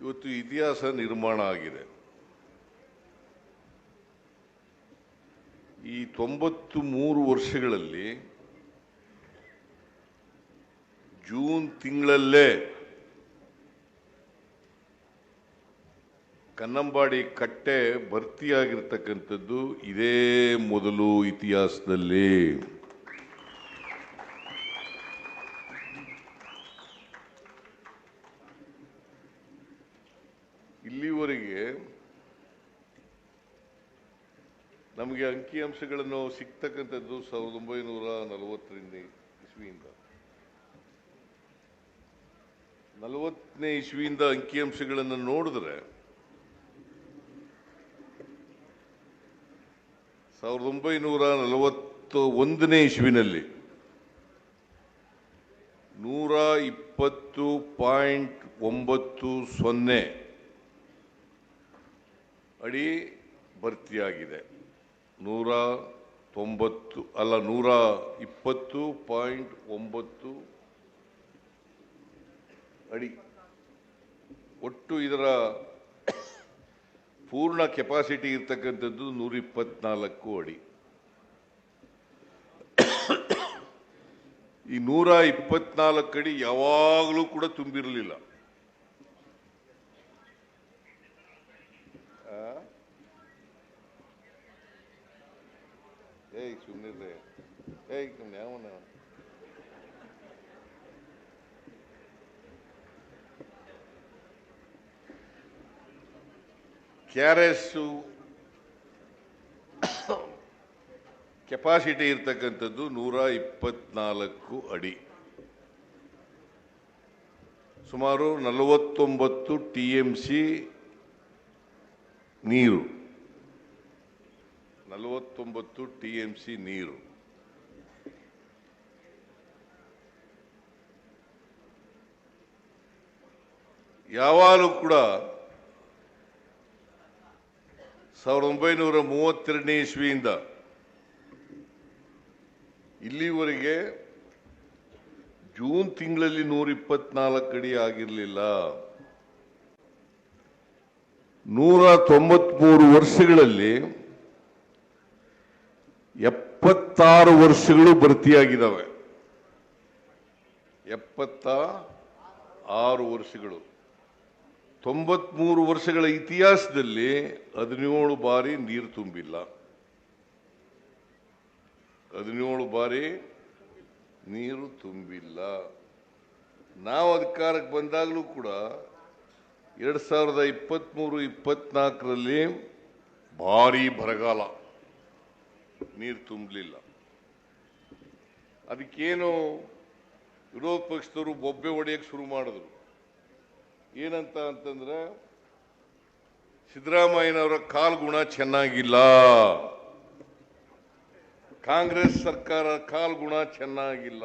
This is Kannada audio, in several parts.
ಇವತ್ತು ಇತಿಹಾಸ ನಿರ್ಮಾಣ ಆಗಿದೆ. ಈ ತೊಂಬತ್ತು ಮೂರು ವರ್ಷಗಳಲ್ಲಿ ಜೂನ್ ತಿಂಗಳಲ್ಲೇ ಕನ್ನಂಬಾಡಿ ಕಟ್ಟೆ ಭರ್ತಿಯಾಗಿರ್ತಕ್ಕಂಥದ್ದು ಇದೇ ಮೊದಲು ಇತಿಹಾಸದಲ್ಲಿ. ಇಲ್ಲಿವರೆಗೆ ನಮಗೆ ಅಂಕಿಅಂಶಗಳನ್ನು ಸಿಗ್ತಕ್ಕಂಥದ್ದು ಸಾವಿರದ ಒಂಬೈನೂರ ನಲವತ್ತರಿಂದ ಇಸ್ವಿಯಿಂದ. ನಲವತ್ತನೇ ಇಸ್ವಿಯಿಂದ ಅಂಕಿಅಂಶಗಳನ್ನು ನೋಡಿದ್ರೆ ಸಾವಿರದ ಒಂಬೈನೂರ ನಲವತ್ತ ಒಂದನೇ ಇಸ್ವಿನಲ್ಲಿ ನೂರ ಇಪ್ಪತ್ತು ಪಾಯಿಂಟ್ ಒಂಬತ್ತು ಸೊನ್ನೆ ಅಡಿ ಭರ್ತಿಯಾಗಿದೆ. ನೂರ ತೊಂಬತ್ತು, ಅಲ್ಲ ನೂರ ಇಪ್ಪತ್ತು ಪಾಯಿಂಟ್ ಒಂಬತ್ತು ಅಡಿ. ಒಟ್ಟು ಇದರ ಪೂರ್ಣ ಕೆಪಾಸಿಟಿ ಇರ್ತಕ್ಕಂಥದ್ದು ನೂರ ಇಪ್ಪತ್ನಾಲ್ಕು ಅಡಿ. ಈ ನೂರ ಇಪ್ಪತ್ನಾಲ್ಕು ಅಡಿ ಯಾವಾಗಲೂ ಕೂಡ ತುಂಬಿರಲಿಲ್ಲ. ಎಸ್ ಕೆಪಾಸಿಟಿ ಇರ್ತಕ್ಕಂಥದ್ದು ನೂರ ಇಪ್ಪತ್ನಾಲ್ಕು ಅಡಿ ಸುಮಾರು ನಲವತ್ತೊಂಬತ್ತು ಟಿ ಎಂ ಸಿ ನೀರು ನಲವತ್ತೊಂಬತ್ತು ಟಿ ಎಂ ಸಿ ನೀರು. ಯಾವಾಗಲೂ ಕೂಡ ಸಾವಿರದ ಒಂಬೈನೂರ ಮೂವತ್ತೆರಡನೇ ಇಸ್ವಿಯಿಂದ ಇಲ್ಲಿವರೆಗೆ ಜೂನ್ ತಿಂಗಳಲ್ಲಿ ನೂರ ಇಪ್ಪತ್ನಾಲ್ಕು ಅಡಿ ಆಗಿರಲಿಲ್ಲ. ನೂರ ತೊಂಬತ್ಮೂರು ವರ್ಷಗಳಲ್ಲಿ ಎಪ್ಪತ್ತಾರು ವರ್ಷಗಳು ಭರ್ತಿಯಾಗಿದ್ದಾವೆ. ಎಪ್ಪತ್ತ ಆರು ವರ್ಷಗಳು. ತೊಂಬತ್ಮೂರು ವರ್ಷಗಳ ಇತಿಹಾಸದಲ್ಲಿ ಹದಿನೇಳು ಬಾರಿ ನೀರು ತುಂಬಿಲ್ಲ. ಹದಿನೇಳು ಬಾರಿ ನೀರು ತುಂಬಿಲ್ಲ. ನಾವು ಅಧಿಕಾರಕ್ಕೆ ಬಂದಾಗಲೂ ಕೂಡ ಎರಡು ಸಾವಿರದ ಇಪ್ಪತ್ತ್ಮೂರು ಇಪ್ಪತ್ನಾಲ್ಕರಲ್ಲಿ ಭಾರಿ ಬರಗಾಲ. ನೀರು ತುಂಬಲಿಲ್ಲ. ಅದಕ್ಕೇನು ವಿರೋಧ ಪಕ್ಷದವರು ಬೊಬ್ಬೆ ಹೊಡೆಯಕ್ಕೆ ಶುರು ಮಾಡಿದ್ರು. ಏನಂತ ಅಂತಂದ್ರೆ, ಸಿದ್ದರಾಮಯ್ಯನವರ ಕಾಲ್ಗುಣ ಚೆನ್ನಾಗಿಲ್ಲ. ಕಾಂಗ್ರೆಸ್ ಸರ್ಕಾರ ಕಾಲ್ಗುಣ ಚೆನ್ನಾಗಿಲ್ಲ.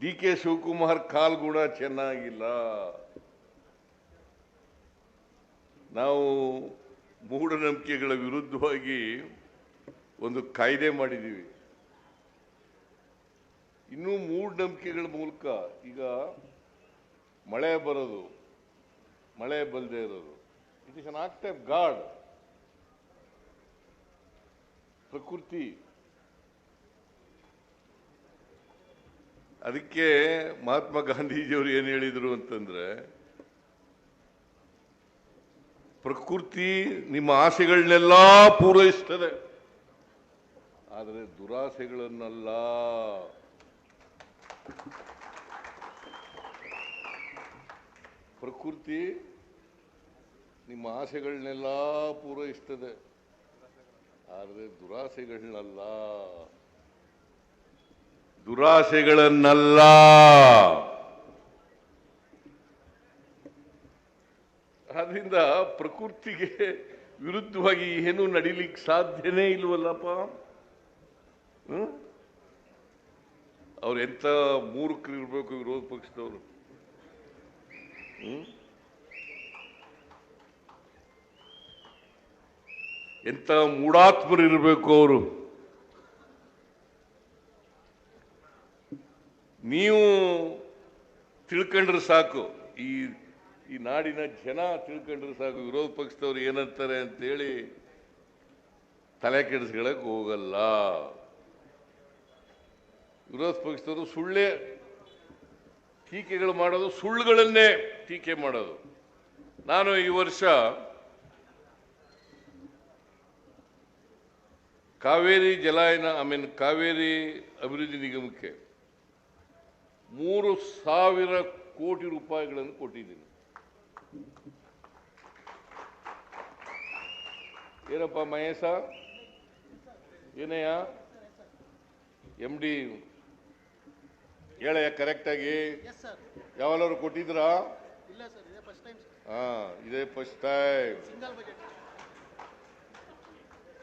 ಡಿ ಕೆ ಶಿವಕುಮಾರ್ ಕಾಲ್ಗುಣ ಚೆನ್ನಾಗಿಲ್ಲ. ನಾವು ಮೂಢನಂಬಿಕೆಗಳ ವಿರುದ್ಧವಾಗಿ ಒಂದು ಕಾಯ್ದೆ ಮಾಡಿದ್ದೀವಿ. ಇನ್ನೂ ಮೂಢನಂಬಿಕೆಗಳ ಮೂಲಕ ಈಗ ಮಳೆ ಬರೋದು, ಮಳೆ ಬಲ್ಲದೆ ಇರೋದು it is an act of god ಪ್ರಕೃತಿ. ಅದಕ್ಕೆ ಮಹಾತ್ಮ ಗಾಂಧೀಜಿಯವರು ಏನು ಹೇಳಿದರು ಅಂತಂದ್ರೆ ಪ್ರಕೃತಿ ನಿಮ್ಮ ಆಸೆಗಳನ್ನೆಲ್ಲ ಪೂರೈಸ್ತದೆ. ಆದರೆ ದುರಾಸೆಗಳನ್ನಲ್ಲ. ಪ್ರಕೃತಿ ನಿಮ್ಮ ಆಸೆಗಳನ್ನೆಲ್ಲ ಪೂರೈಸ್ತದೆ. ಆದರೆ ದುರಾಸೆಗಳನ್ನಲ್ಲ. ದುರಾಸೆಗಳನ್ನಲ್ಲ. ಆದ್ರಿಂದ ಪ್ರಕೃತಿಗೆ ವಿರುದ್ಧವಾಗಿ ಏನು ನಡೀಲಿಕ್ಕೆ ಸಾಧ್ಯನೇ ಇಲ್ವಲ್ಲಪ್ಪ? ಅವ್ರು ಎಂತ ಮೂರ್ಖರು ಇರ್ಬೇಕು ವಿರೋಧ ಪಕ್ಷದವರು? ಎಂಥ ಮೂಢಾತ್ಮರು ಇರಬೇಕು ಅವರು? ನೀವು ತಿಳ್ಕೊಂಡ್ರೆ ಸಾಕು ಈ ಈ ನಾಡಿನ ಜನ ತಿಳ್ಕೊಂಡ್ರೆ ಸಾಕು, ವಿರೋಧ ಪಕ್ಷದವ್ರು ಏನಂತಾರೆ ಅಂತೇಳಿ ತಲೆ ಕೆಡಿಸ್ಕೊಳಕ್ ಹೋಗಲ್ಲ. ವಿರೋಧ ಪಕ್ಷದವರು ಸುಳ್ಳೇ ಟೀಕೆಗಳು ಮಾಡೋದು, ಸುಳ್ಳುಗಳನ್ನೇ ಟೀಕೆ ಮಾಡೋದು. ನಾನು ಈ ವರ್ಷ ಕಾವೇರಿ ಜಲಾಯನ ಐ ಮೀನ್ ಕಾವೇರಿ ಅಭಿವೃದ್ಧಿ ನಿಗಮಕ್ಕೆ ಮೂರು ಸಾವಿರ ಕೋಟಿ ರೂಪಾಯಿಗಳನ್ನು ಕೊಟ್ಟಿದ್ದೀನಿ. ಏನಪ್ಪ ಮಹೇಶ? ಏನಯ್ಯ ಎಂ ಡಿ ಹೇಳಯ್ಯ ಕರೆಕ್ಟಾಗಿ? ಯಾವಾಗಾದ್ರು ಕೊಟ್ಟಿದ್ರಾ ಹಾ ಇದೇ ಫಸ್ಟ್ ಟೈಮ್